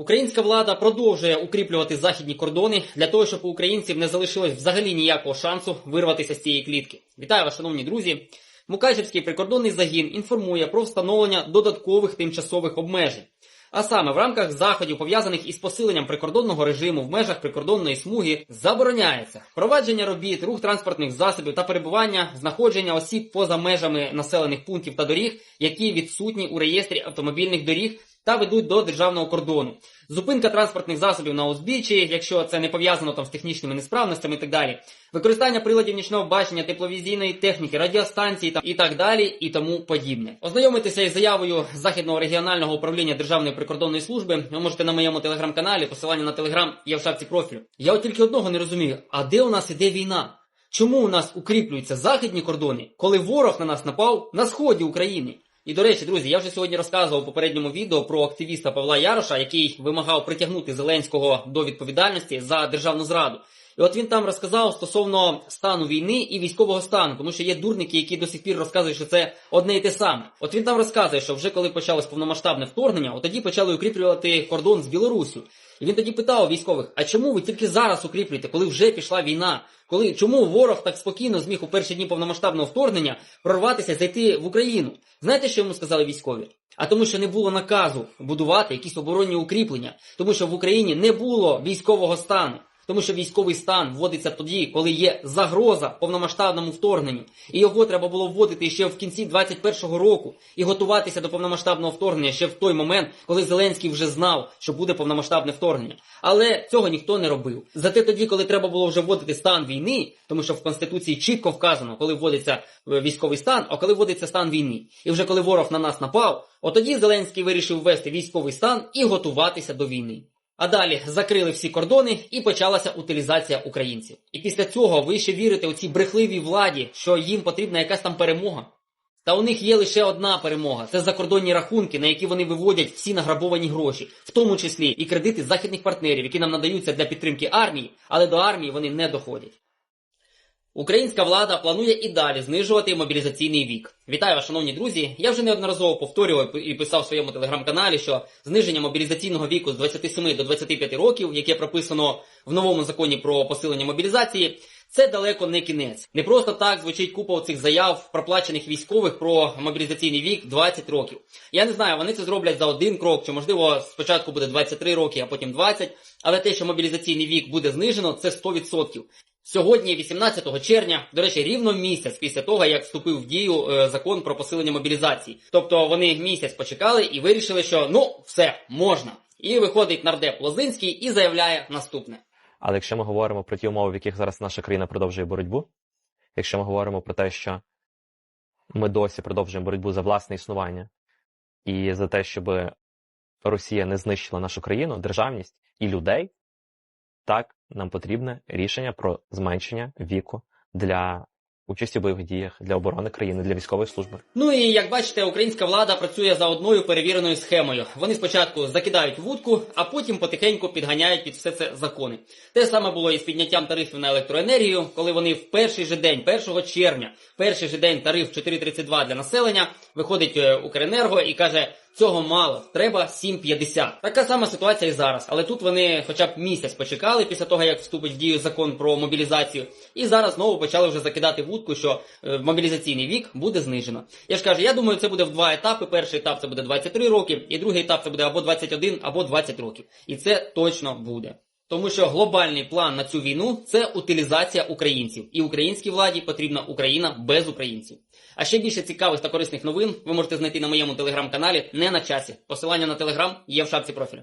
Українська влада продовжує укріплювати західні кордони для того, щоб у українців не залишилось взагалі ніякого шансу вирватися з цієї клітки. Вітаю вас, шановні друзі. Мукачевський прикордонний загін інформує про встановлення додаткових тимчасових обмежень. А саме в рамках заходів, пов'язаних із посиленням прикордонного режиму в межах прикордонної смуги, забороняється провадження робіт, рух транспортних засобів та перебування, знаходження осіб поза межами населених пунктів та доріг, які відсутні у реєстрі автомобільних доріг та ведуть до державного кордону. Зупинка транспортних засобів на узбіччі, якщо це не пов'язано там з технічними несправностями і так далі. Використання приладів нічного бачення, тепловізійної техніки, радіостанції та і так далі, і тому подібне. Ознайомитися із заявою Західного регіонального управління Державної прикордонної служби ви можете на моєму телеграм-каналі. Посилання на телеграм є в шапці профілю. Я от тільки одного не розумію: а де у нас іде війна? Чому у нас укріплюються західні кордони, коли ворог на нас напав на сході України? І до речі, друзі, я вже сьогодні розказував у попередньому відео про активіста Павла Яроша, який вимагав притягнути Зеленського до відповідальності за державну зраду. І от він там розказав стосовно стану війни і військового стану, тому що є дурники, які до сих пір розказують, що це одне і те саме. От він там розказує, що вже коли почалось повномасштабне вторгнення, от тоді почали укріплювати кордон з Білоруссю. І він тоді питав військових: а чому ви тільки зараз укріплюєте, коли вже пішла війна? Коли чому ворог так спокійно зміг у перші дні повномасштабного вторгнення прорватися, зайти в Україну? Знаєте, що йому сказали військові? А тому, що не було наказу будувати якісь оборонні укріплення, тому що в Україні не було військового стану. Тому що військовий стан вводиться тоді, коли є загроза повномасштабному вторгненню, і його треба було вводити ще в кінці 21-го року і готуватися до повномасштабного вторгнення ще в той момент, коли Зеленський вже знав, що буде повномасштабне вторгнення. Але цього ніхто не робив. Зате тоді, коли треба було вже вводити стан війни, тому що в конституції чітко вказано, коли вводиться е, військовий стан, а коли вводиться стан війни. І вже коли ворог на нас напав, от тоді Зеленський вирішив ввести військовий стан і готуватися до війни. А далі закрили всі кордони і почалася утилізація українців. І після цього ви ще вірите у цій брехливій владі, що їм потрібна якась там перемога. Та у них є лише одна перемога це закордонні рахунки, на які вони виводять всі награбовані гроші, в тому числі і кредити західних партнерів, які нам надаються для підтримки армії, але до армії вони не доходять. Українська влада планує і далі знижувати мобілізаційний вік. Вітаю вас, шановні друзі. Я вже неодноразово повторював і писав в своєму телеграм-каналі, що зниження мобілізаційного віку з 27 до 25 років, яке прописано в новому законі про посилення мобілізації, це далеко не кінець. Не просто так звучить купа цих заяв проплачених військових про мобілізаційний вік 20 років. Я не знаю, вони це зроблять за один крок, чи можливо спочатку буде 23 роки, а потім 20. Але те, що мобілізаційний вік буде знижено, це 100%. Сьогодні, 18 червня, до речі, рівно місяць після того, як вступив в дію е, закон про посилення мобілізації. Тобто вони місяць почекали і вирішили, що ну все можна. І виходить нардеп Лозинський і заявляє наступне. Але якщо ми говоримо про ті умови, в яких зараз наша країна продовжує боротьбу, якщо ми говоримо про те, що ми досі продовжуємо боротьбу за власне існування і за те, щоб Росія не знищила нашу країну, державність і людей, так нам потрібне рішення про зменшення віку для участі в бойових діях, для оборони країни, для військової служби. Ну і як бачите, українська влада працює за одною перевіреною схемою. Вони спочатку закидають вудку, а потім потихеньку підганяють під все це закони. Те саме було і з підняттям тарифів на електроенергію, коли вони в перший же день, 1 червня, перший же день тариф 4,32 для населення, виходить е, Укренерго і каже. Цього мало, треба 7,50. Така сама ситуація і зараз. Але тут вони хоча б місяць почекали після того, як вступить в дію закон про мобілізацію, і зараз знову почали вже закидати вудку, що е, мобілізаційний вік буде знижено. Я ж кажу, я думаю, це буде в два етапи. Перший етап це буде 23 роки, і другий етап це буде або 21, або 20 років. І це точно буде. Тому що глобальний план на цю війну це утилізація українців, і українській владі потрібна Україна без українців. А ще більше цікавих та корисних новин ви можете знайти на моєму телеграм-каналі не на часі. Посилання на телеграм є в шапці профілю.